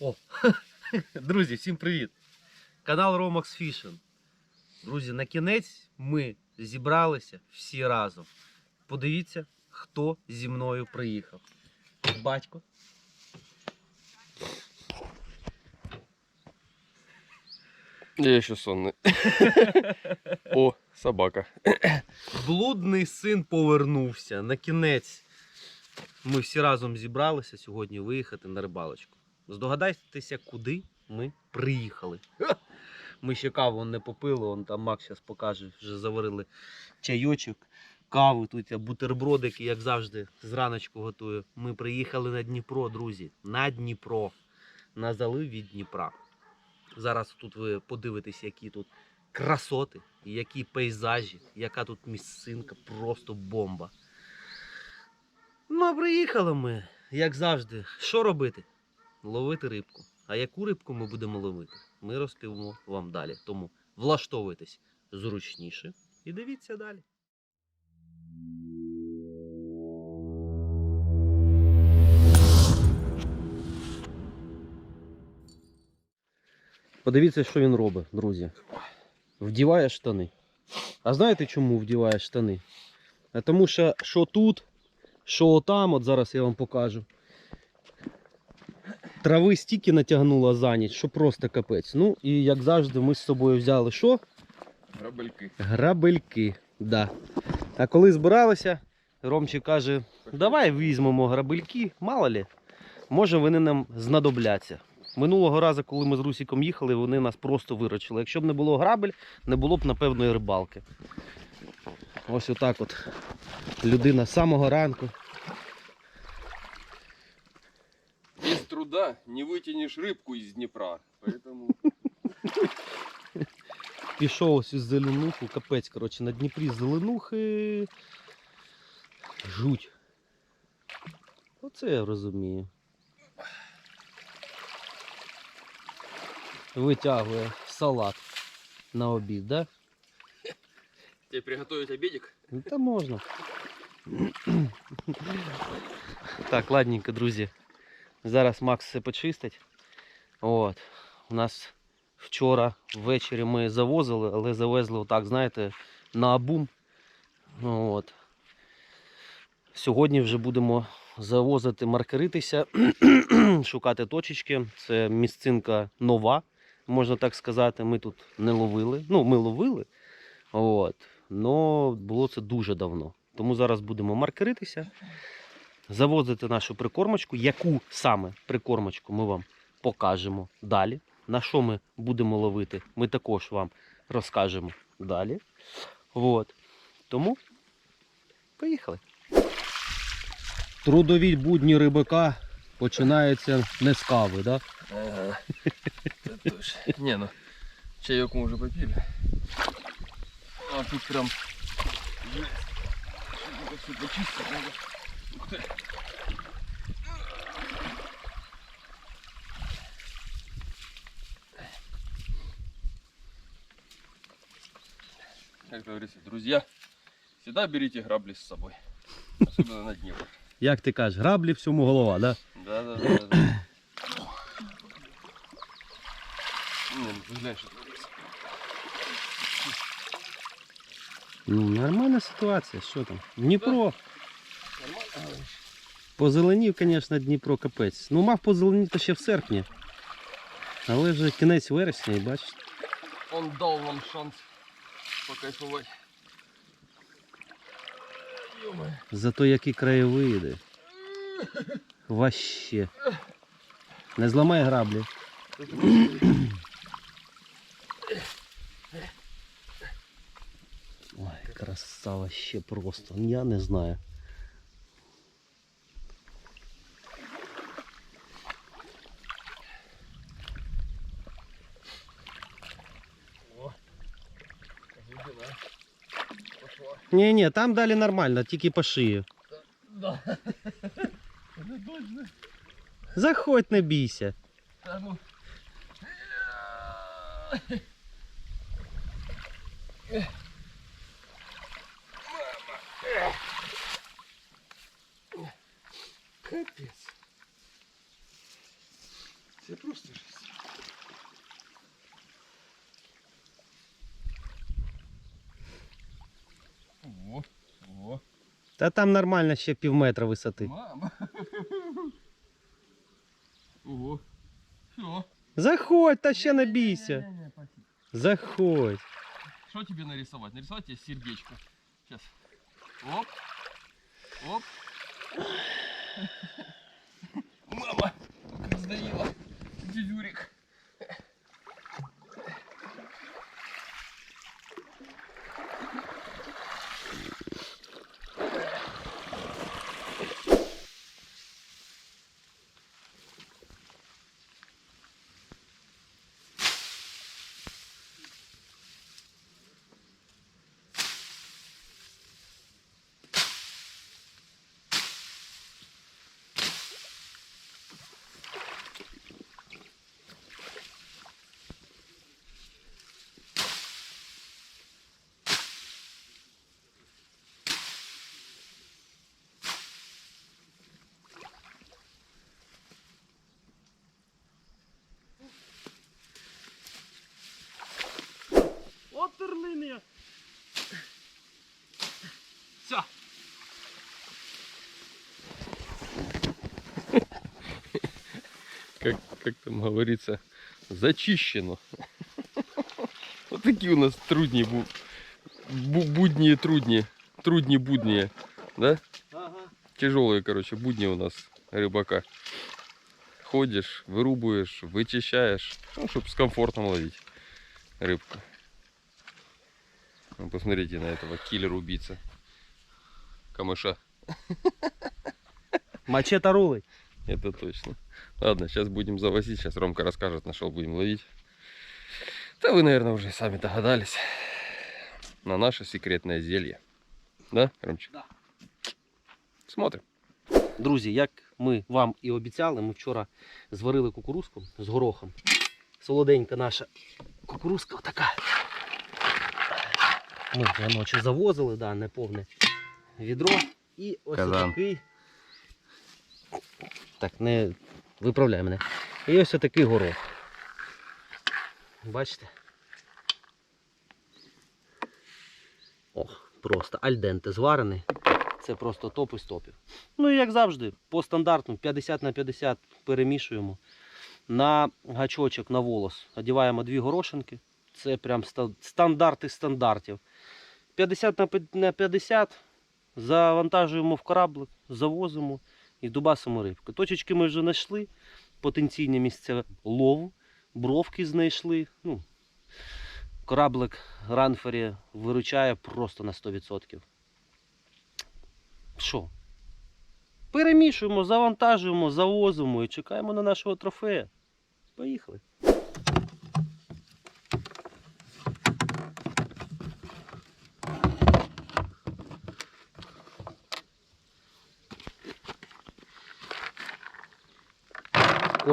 О! Друзі, всім привіт! Канал Romax Fishing. Друзі, на кінець ми зібралися всі разом. Подивіться, хто зі мною приїхав. Батько. Я еще сонный. О, собака. Блудний син повернувся. На кінець ми всі разом зібралися сьогодні виїхати на рибалочку. Здогадайтеся, куди ми приїхали. Ми ще каву не попили, он там Макс зараз покаже, вже заварили чайочок, каву, тут бутербродики, як завжди, зраночку готую. Ми приїхали на Дніпро, друзі. На Дніпро. На залив від Дніпра. Зараз тут ви подивитесь, які тут красоти, які пейзажі, яка тут місцинка, просто бомба. Ну, а приїхали ми, як завжди. Що робити? Ловити рибку. А яку рибку ми будемо ловити, ми розповімо вам далі. Тому влаштовуйтесь зручніше і дивіться далі. Подивіться, що він робить, друзі. Вдіває штани. А знаєте, чому вдіває штани? Тому що що тут, що там, от зараз я вам покажу. Трави стільки натягнула за ніч, що просто капець. Ну і як завжди, ми з собою взяли що? Грабельки. Грабельки. Да. А коли збиралися, Ромчик каже, давай візьмемо грабельки, мало лі, може вони нам знадобляться. Минулого разу, коли ми з Русіком їхали, вони нас просто виручили. Якщо б не було грабель, не було б напевно і рибалки. Ось отак от. Людина з самого ранку. Без труда не вытянешь рыбку из Днепра. Поэтому Пішов ось із зеленуху, капець, коротше, на Дніпрі зеленухи. Жуть. Оце я розумію. Витягує салат на обід, да? тебе приготовить обедик? Ну, Та можна. Так, ладненько, друзі. Зараз Макс все почистить. От. У нас вчора ввечері ми завозили, але завезли отак, знаєте, на абум. От. Сьогодні вже будемо завозити маркеритися, шукати точечки. Це місцинка нова, можна так сказати. Ми тут не ловили. Ну, ми ловили. От. Но було це дуже давно. Тому зараз будемо маркеритися, завозити нашу прикормочку. Яку саме прикормочку ми вам покажемо далі. На що ми будемо ловити, ми також вам розкажемо далі. От. Тому поїхали. Трудові будні рибака починаються не з кави, да? Ага. Это точно. Не, ну, чаек мы уже попили. А тут прям жесть. Надо все почистить надо. Ух ты. Как говорится, друзья, всегда берите грабли с собой. Особенно на Днепр. Як ти кажеш, граблі всьому голова, да? Да, да, да, да. Не, ну ты глянь, что творится. Ну, нормальна ситуація, що там? Дніпро. Позеленів, звісно, Дніпро капець. Ну, мав позеленіти ще в серпні. Але вже кінець вересня, і бачиш. Он дал нам шанс покайфовать. Ё-моё. Зато які краєвиди. Ваще. Не зламай граблі. Ой, красава ще просто. Я не знаю. Ні, ні, там далі нормально, тільки по шию. Да. Это точно. Заходь, не бійся. Да ну. Капец. Це просто жесть. Та там нормально ще пів метра висоти. мама. Ого. Все. Заходь, та ще не бійся. Заходь. Что тебе нарисовать? Нарисовать тебе сердечко. Сейчас. Оп. Оп. Мама, как сдавила. Дюдюрик. От терлиня. Все. Как, как там говорится, зачищено. Вот такие у нас трудни, бу, бу- будние трудни, трудни будние, да? Ага. Тяжелые, короче, будни у нас рыбака. Ходишь, вырубаешь, вычищаешь, ну, чтобы с комфортом ловить рыбку. Ну, посмотрите на этого киллер-убийца. Камыша, Мачете рулить. это точно. Ладно, сейчас будем завозить, сейчас Ромка расскажет, нашел будем ловить. Да вы, наверное, уже сами догадались. На наше секретное зелье. Да, Ромчик? Да. Смотрим. Друзі, як ми вам і обіцяли, ми вчора зварили кукурузку з горохом. Солоденька наша кукурузка така. Ми вже ночі завозили, да, не повне відро. І ось Казан. такий. Так, не виправляй мене. І ось такий горох. Бачите? О, просто альденте зварений. Це просто топ із топів. Ну і як завжди, по стандарту 50 на 50 перемішуємо. На гачочок на волос одіваємо дві горошинки. Це прям ста- стандарт із стандартів. 50 на пи- на 50 завантажуємо в кораблик, завозимо і дубасимо рибку. Точечки ми вже знайшли, потенційні місця лову, бровки знайшли. Ну, кораблик Ранфері виручає просто на 100%. Що? Перемішуємо, завантажуємо, завозимо і чекаємо на нашого трофея. Поїхали.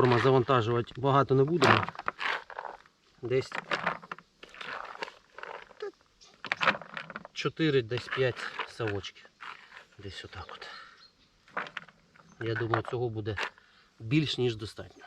Корма завантажувати багато не будемо. Десь 4, десь 5 совочків. Десь отак от. Я думаю, цього буде більш ніж достатньо.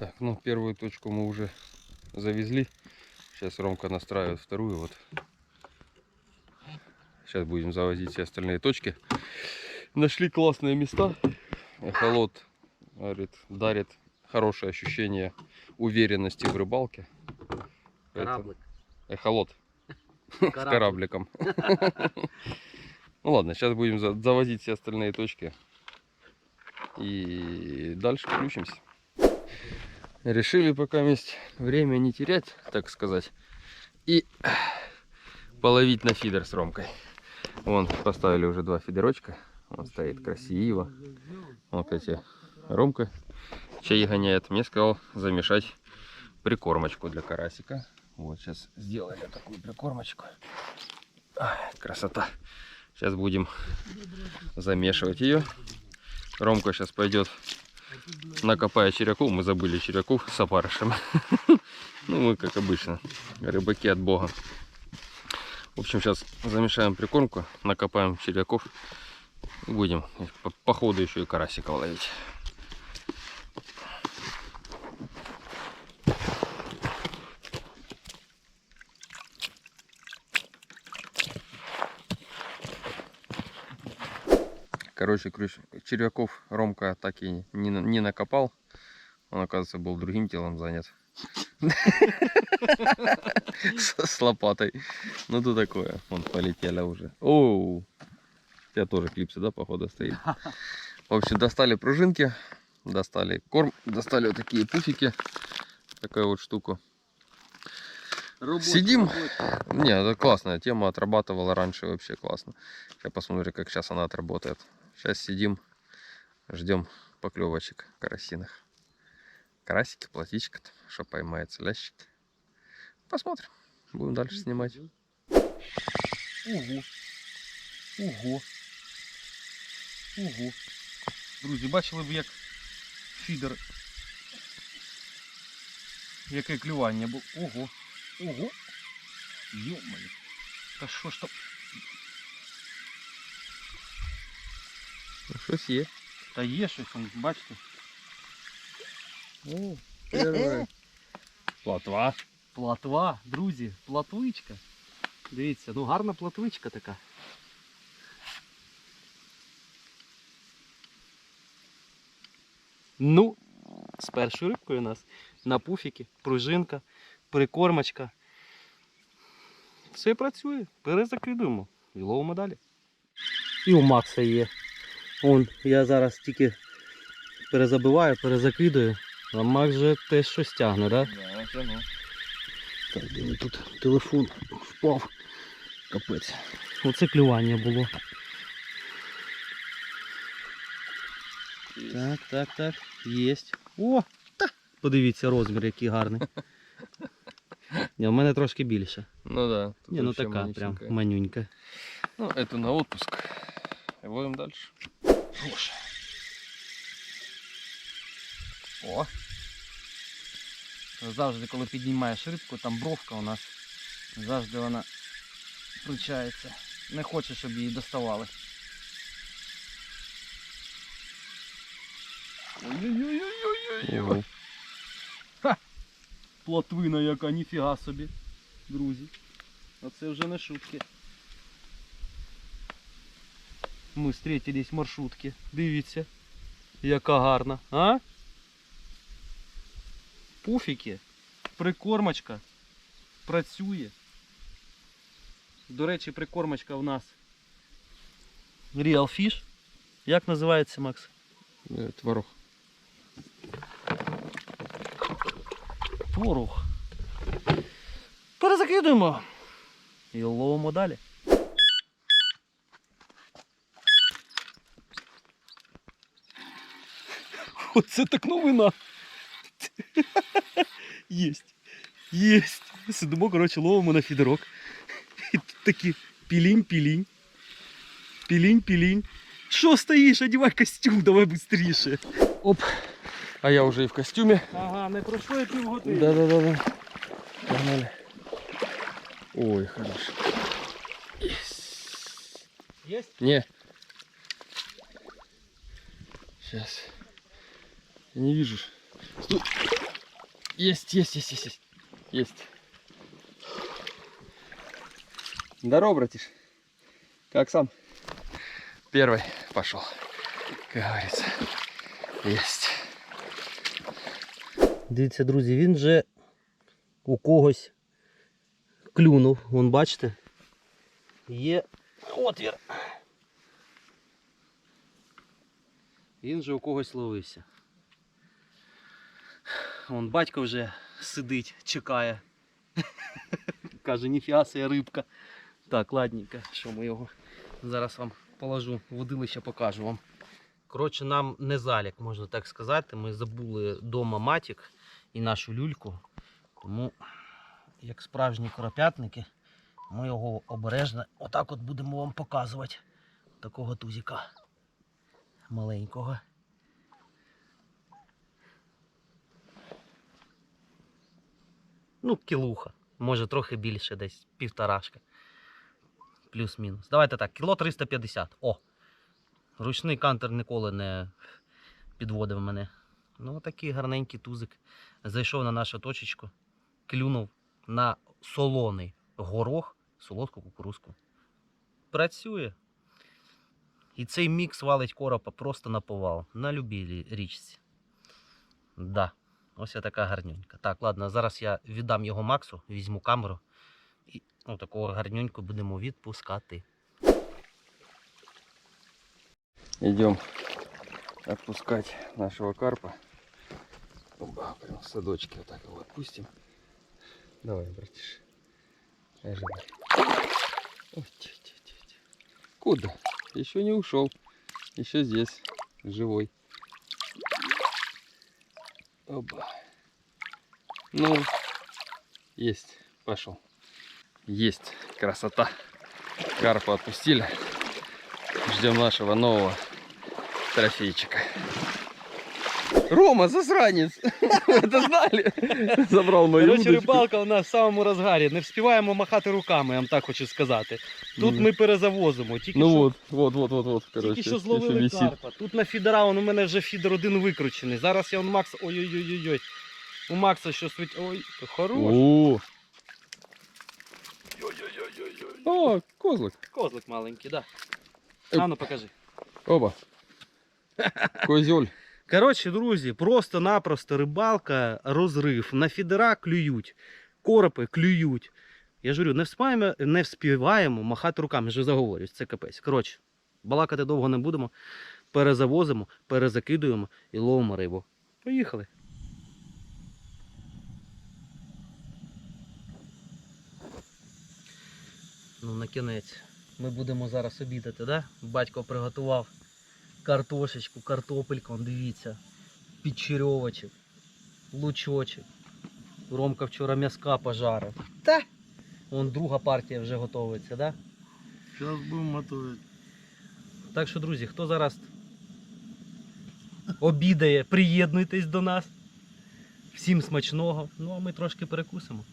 Так, ну первую точку мы уже завезли. Сейчас Ромка настраивает вторую. Вот. Сейчас будем завозить все остальные точки. Нашли классные места. Эхолот говорит, дарит хорошее ощущение уверенности в рыбалке. Кораблик. Эхолот с корабликом. Ну ладно, сейчас будем за- завозить все остальные точки. И дальше включимся. Решили пока есть время не терять, так сказать. И половить на фидер с Ромкой. Вон, поставили уже два фидерочка. Он стоит красиво. Вот эти Ромка чай гоняет. Мне сказал замешать прикормочку для карасика. Вот сейчас сделали такую прикормочку. Ай, красота. Сейчас будем замешивать ее. Ромка сейчас пойдет накопая червяков. Мы забыли червяков с опарышем. Ну, мы, как обычно, рыбаки от бога. В общем, сейчас замешаем прикормку, накопаем червяков. И будем по, по ходу еще и карасиков ловить. Короче, крыш- червяков Ромка так и не, на- не накопал. Он, оказывается, был другим делом занят. С лопатой. Ну, то такое. Вон полетели уже. Оу. У тебя тоже клипсы, да, походу, стоит? В общем, достали пружинки, достали корм, достали вот такие пуфики. Такую вот штуку. Сидим. Не, это классная тема, отрабатывала раньше вообще классно. Сейчас посмотрим, как сейчас она отработает. Сейчас сидим, ждем поклевочек карасиных. Карасики, платичка, что поймается, лящик. Посмотрим. Будем дальше снимать. Ого. Ого. Ого. Друзі, бачили б, як фідер. Яке клювання було. Ого. Ого. Йомаю. Та що ж там? Щось є. Та є щось, бачите? О, перше. Платва. Платва, друзі, платвичка. Дивіться, ну гарна платвичка така. Ну, з першою рибкою у нас на пуфіки, пружинка, прикормочка. Все працює, перезакидуємо і ловимо далі. І у Макса є. Он, я зараз тільки перезабиваю, перезакидую, а Макс вже теж щось тягне, так? Да? Да, тяну. Так, де мій тут телефон впав. Капець. Оце клювання було. Так, так, так. Єсть. О! Та! Подивіться розмір, який гарний. Ні, у мене трошки більше. Ну да. тут Ні, ну така прям манюнька. Ну, это на отпуск. Ловим дальше. Боже. О! Завжди, коли піднімаєш рибку, там бровка у нас. Завжди вона включається. Не хоче, щоб її доставали. Ой-ой-ой-ой-ой. Плотвина яка, ніфіга собі, друзі. Оце вже не шутки. Ми зустрілись в маршрутці. Дивіться, яка гарна, а? Пуфіки, прикормочка працює. До речі, прикормочка в нас Real Fish. Як називається, Макс? Э, Творог. Творог. Перезакидуємо. І ловимо далі. Оце так новина. Єсть. Єсть. Сидимо, коротше, ловимо на фідерок. І тут такі пілінь-пілінь. Пілінь-пілінь. Що стоїш? Одівай костюм, давай швидше. Оп. А я уже и в костюме. Ага, не пройшло і півгодини. Да-да-да. Погнали. Ой, хорошо. Єсть? Не. Сейчас. Я не вижу. Стой. Есть, есть, есть, есть, есть. Есть. Здорово, братиш. Как сам? Первый пошел. Как говорится. Есть. Дивіться, друзі, він вже у когось клюнув. Вон бачите? Є отвір. Він вже у когось ловився. Вон батько вже сидить, чекає. Каже, ніфіга себе рибка. Так, ладненько, що ми його зараз вам положу, водилище покажу вам. Коротше, нам не залік, можна так сказати. Ми забули вдома матік і нашу люльку. Тому, як справжні коропятники, Ми його обережно отак от будемо вам показувати. Такого тузика. Маленького. Ну, кілуха. Може трохи більше, десь півторашка. Плюс-мінус. Давайте так, кіло 350. О! Ручний кантер ніколи не підводив мене. Ну, такий гарненький тузик. Зайшов на нашу точечку, клюнув на солоний горох, солодку кукурузку. Працює. І цей мікс валить коропа просто на повал. На любій річці. Да. Ось я така гарнюнька. Так, ладно, зараз я віддам його Максу, візьму камеру і ну, такого гарнюньку будемо відпускати. Идем отпускать нашего карпа. Оба, прям в садочке вот так его отпустим. Давай, братиш. Ожидай. Ой, тихо, тихо, тихо. Куда? Еще не ушел. Еще здесь. Живой. Оба. Ну, есть. Пошел. Есть. Красота. Карпа отпустили. Ждем нашего нового трофейчика. Рома, засранец! Это знали? Забрал мою Коротше, удочку. рибалка у нас в самому розгарі. Не вспіваємо махати руками, я вам так хочу сказати. Тут Мгм. ми перезавозимо. Тільки Ну що, вот, вот, вот, вот, вот, короче. тільки що еще зловили висит. карпа. Тут на фідера, он у мене вже фідер один викручений. Зараз я у Макса. Ой-ой-ой-ой. У Макса щось вить. Ой, хорош. О, О, козлик. Козлик маленький, да. Е. А ну покажи. Оба. Козель. Коротше, друзі, просто-напросто рибалка, розрив. На фідера клюють, коропи клюють. Я ж говорю, не вспіваємо, не вспіваємо махати руками, вже заговорюсь, це капець. Коротше, балакати довго не будемо. Перезавозимо, перезакидуємо і ловимо рибу. Поїхали. Ну, на кінець. Ми будемо зараз обідати, да? Батько приготував картошечку, картопельку, он, дивіться, підчерьовочок, лучочок. Ромка вчора м'язка пожарив. Та! Вон друга партія вже готується, да? Сейчас будем готовить. Так що, друзі, хто зараз обідає, приєднуйтесь до нас. Всім смачного. Ну, а ми трошки перекусимо.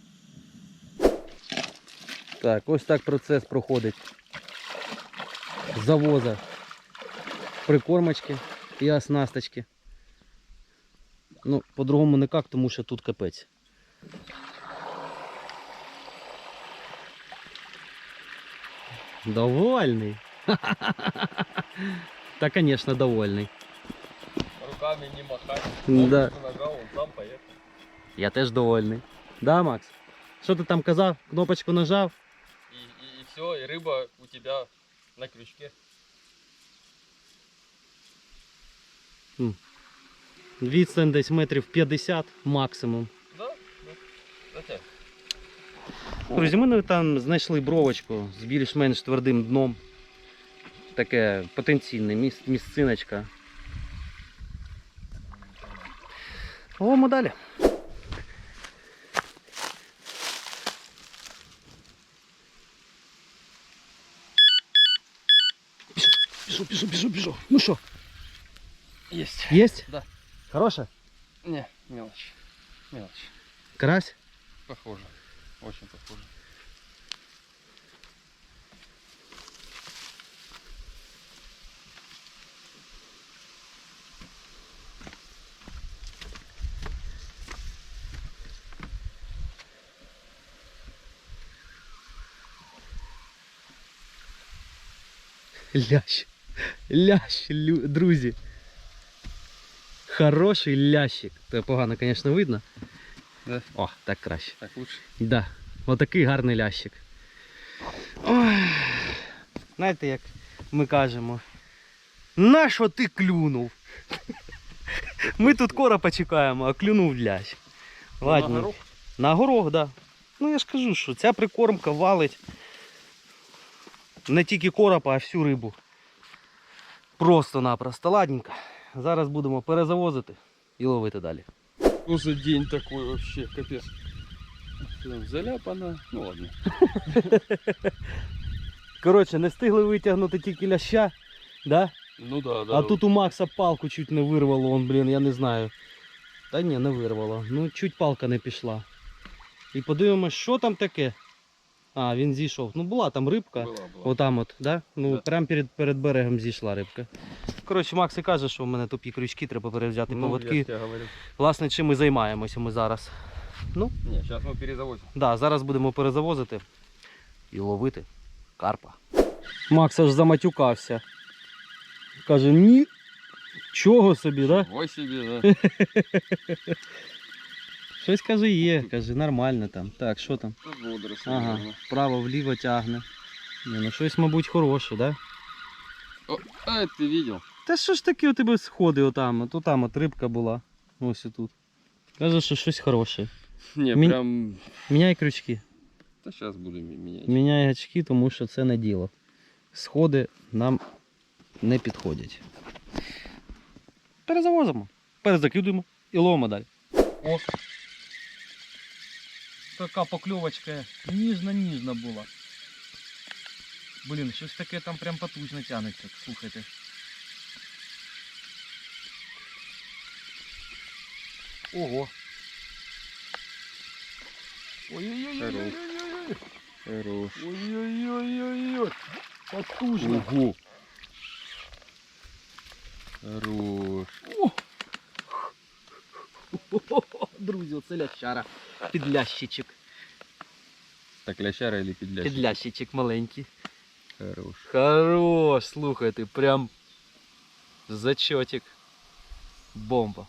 Так, ось так процес проходить. Завоза прикормочки і оснасточки. Ну, по-другому никак, тому що тут капець. Довольний. Та, конечно, довольний. Руками не махать. Да. нажал, он сам поехал. Я теж довольний. Да, Макс? Що ти там казав? Кнопочку нажав? И, и, и все, и рыба у тебя на крючке. Відстань десь метрів 50 максимум. Да, да. Друзі, ми там знайшли бровочку з більш-менш твердим дном. Таке потенційне міс- місциночка. Ловимо далі. Пішов, пішов, пішов, пішов. Ну що, Есть. єсть? Да. Хороша? Не, мелочь. Мелочь. Карась? Похоже. Очень похоже. Лящ. Лящ, друзі. Хороший лящик. Це погано, звісно, видно. Да. О, так краще. Так лучше. Да. Отакий гарний лящик. Ой. Знаєте, як ми кажемо. На що ти клюнув? Ми тут коропа чекаємо, а клюнув лящ. Ладно. На горох? На горох, так. Да. Ну я ж кажу, що ця прикормка валить не тільки коропа, а всю рибу. Просто-напросто. Ладненько. Зараз будемо перезавозити і ловити далі. За день такой вообще, капец. Что там, заляпано? Ну ладно. Коротше, не встигли витягнути тільки ляща, да? Ну да, да. а тут у Макса палку чуть не вирвало, он, блін, я не знаю. Та ні, не вирвало. Ну, чуть палка не пішла. І подивимось, що там таке. А, він зійшов. Ну була там рибка. Була, була. Отам от, да? Ну, Да. прямо перед, перед берегом зійшла рибка. Коротше, Макс і каже, що в мене тупі крючки, треба перевзяти Ну, поводки. Власне, чим ми займаємося ми зараз. Не, сейчас мы перезавозим. Да, зараз будемо перезавозити і ловити карпа. Макс аж заматюкався. Каже, ні. Чого собі, да? Ой себе, да. Щось каже, є. Каже, нормально там. Так, що там? Водоросли. Ага, наверно. вправо, вліво тягне. Ні, ну щось, мабуть, хороше, да? О, а, ты видел? Та що ж таке у тебе сходи отам? От там от рибка була. Ось і тут. Каже, що щось хороше. Не, Ми- прям... Міняй крючки. Да сейчас буду ме- менять. Міняй гачки, тому що це не діло. Сходи нам не підходять. Перезавозимо. Перезакидуємо і ловимо далі. О! Така покльовочка ніжна-ніжна була. Блін, щось таке там прям потужно тянеться, слухайте. Ого. Ой-ой-ой. Хорош. Ой-ой-ой-ой-ой. Потужно. Ого. Хорош. О, Друзі, оце лящара. Підлящичок. Так, лящара или педлящик? Підлящичок маленький. Хорош. Хорош, слухайте, прям зачетик. Бомба.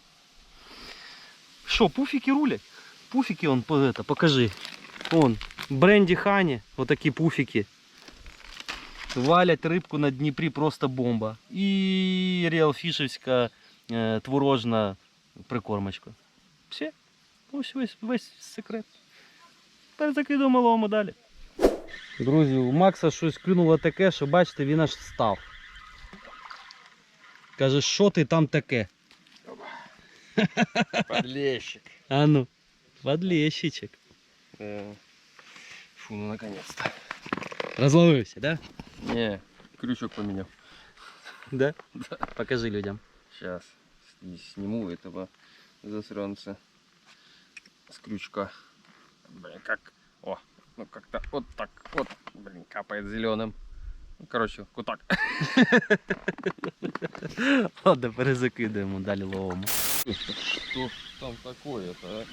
Що, пуфики рулять? Пуфики он, по- это, покажи. Вон, бренді хані, отакі пуфики. Валять рибку на Дніпрі просто бомба. І ріалфішевська е, творожна прикормочка. Все. Ось весь, весь секрет. Тепер закидуємо ловимо далі. Друзі, у Макса щось клюнуло таке, що бачите, він аж став. Каже, що ти там таке? Подлещик. А ну, подлещичек. Э, Фу, ну наконец-то. Розловився, да? Не, крючок поменял. Да? Покажи людям. Сейчас сниму этого засранца с крючка. Блин, как... О, ну как-то вот так вот, блин, капает зеленым. Короче, вот так. Ладно, перезакидаємо, далі ловимо. Что ж там такое-то, а?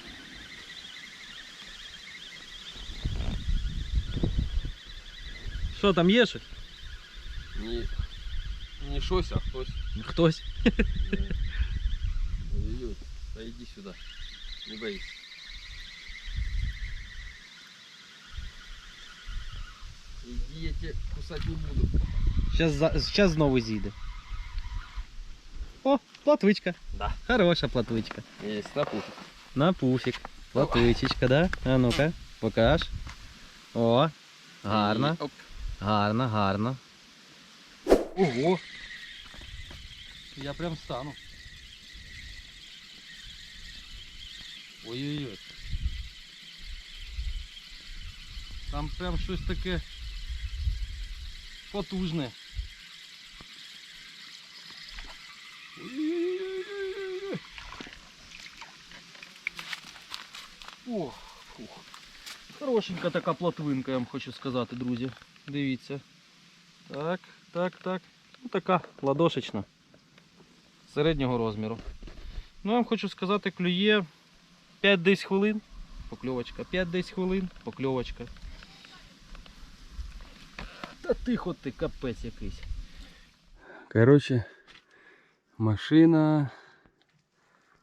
Що там є щось? Не, не шось, а хтось. Хтось. Ой-ой-ой, да иди сюда, не боись. Иди, я тебя кусать не буду. За- щас знову зійде. Платвичка. Да. Хороша платвичка. Есть, на пуфик. На пуфік. Платвичечка, да? А ну-ка, покаж. О, гарно, оп. гарно, гарно. Ого. Я прям стану. Ой-ой-ой. Там прям щось таке потужне. Ох, фух. Хорошенька така плотвинка, я вам хочу сказати, друзі. Дивіться. Так, так, так. Ну, така ладошечна. Середнього розміру. Ну, я вам хочу сказати, клює 5-10 хвилин. Покльовочка. 5-10 хвилин, покльовочка. Та тихо ти капець якийсь. Короче, машина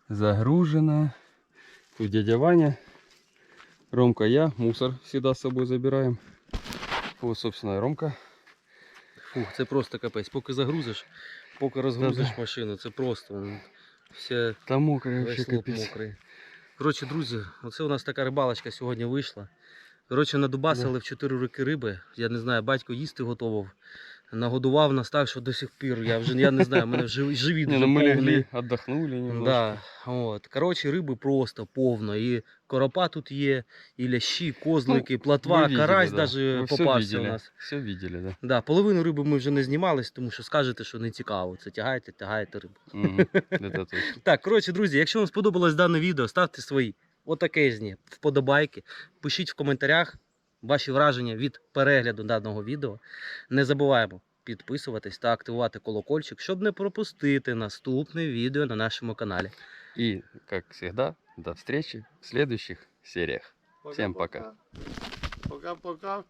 загружена. Тут дядя Ваня. Ромка, я. Мусор всегда с собой забираем. Вот, собственно, Ромка. Фух, це просто капець. Поки загрузиш, поки розгрузиш Та-да. машину, це просто. ну, Все Там мокрый вообще Весь лоб мокрий. Коротше, друзі, оце у нас така рибалочка сьогодні вийшла. Коротше, надубасили в 4 роки риби. Я не знаю, батько їсти готував Нагодував нас так, що до сих пір. Я вже я не знаю, мене вже живіт Не, вже ну мы повний. легли, отдохнули немножко. Да, от. Коротше, риби просто повно. І коропа тут є, і лящі, козлики, платва, Вы видели, карась да. навіть Вы всё попався у видели, нас. Все видели, да. Да, половину риби ми вже не знімались, тому що скажете, що не цікаво. Це тягаєте, тягаєте рибу. Мгм, Это точно. Так, коротше, друзі, якщо вам сподобалось дане відео, ставте свої отакезні вподобайки. Пишіть в коментарях ваші враження від перегляду даного відео. Не забуваємо підписуватись та активувати колокольчик, щоб не пропустити наступне відео на нашому каналі. І, как завжди, до зустрічі в наступних серіях. Всім пока. Пока-пока.